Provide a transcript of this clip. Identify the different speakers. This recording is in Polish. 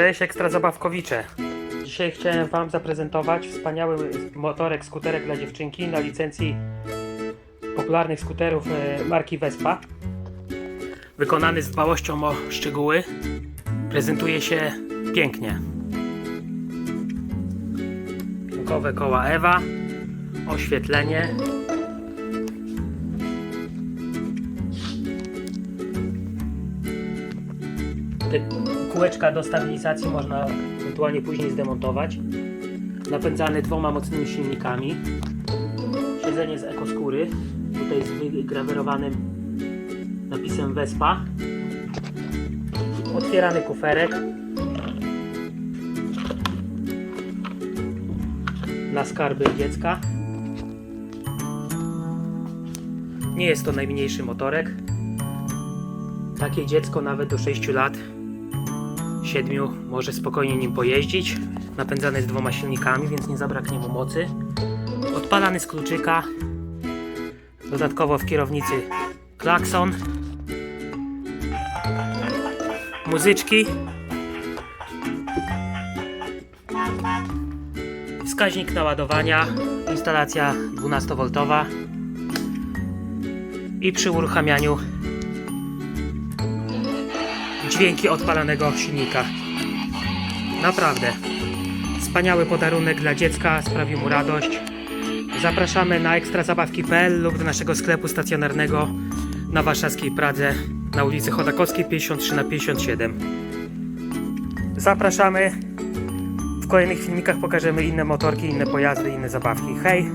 Speaker 1: Cześć Ekstra Zabawkowicze. Dzisiaj chciałem Wam zaprezentować wspaniały motorek, skuterek dla dziewczynki na licencji popularnych skuterów e, marki Vespa. Wykonany z dbałością o szczegóły. Prezentuje się pięknie. Piękowe koła Ewa. Oświetlenie. Kółeczka do stabilizacji można ewentualnie później zdemontować. Napędzany dwoma mocnymi silnikami. Siedzenie z ekoskóry. Tutaj z wygrawerowanym napisem Vespa. Otwierany kuferek. Na skarby dziecka. Nie jest to najmniejszy motorek. Takie dziecko nawet do 6 lat, 7 może spokojnie nim pojeździć. Napędzany jest dwoma silnikami, więc nie zabraknie mu mocy. Odpalany z kluczyka. Dodatkowo w kierownicy klakson. Muzyczki. Wskaźnik naładowania. Instalacja 12V. I przy uruchamianiu dźwięki odpalanego silnika. Naprawdę. Wspaniały podarunek dla dziecka, sprawi mu radość. Zapraszamy na ekstrazabawki.pl lub do naszego sklepu stacjonarnego na warszawskiej Pradze na ulicy Chodakowskiej 53 na 57. Zapraszamy. W kolejnych filmikach pokażemy inne motorki, inne pojazdy, inne zabawki. Hej!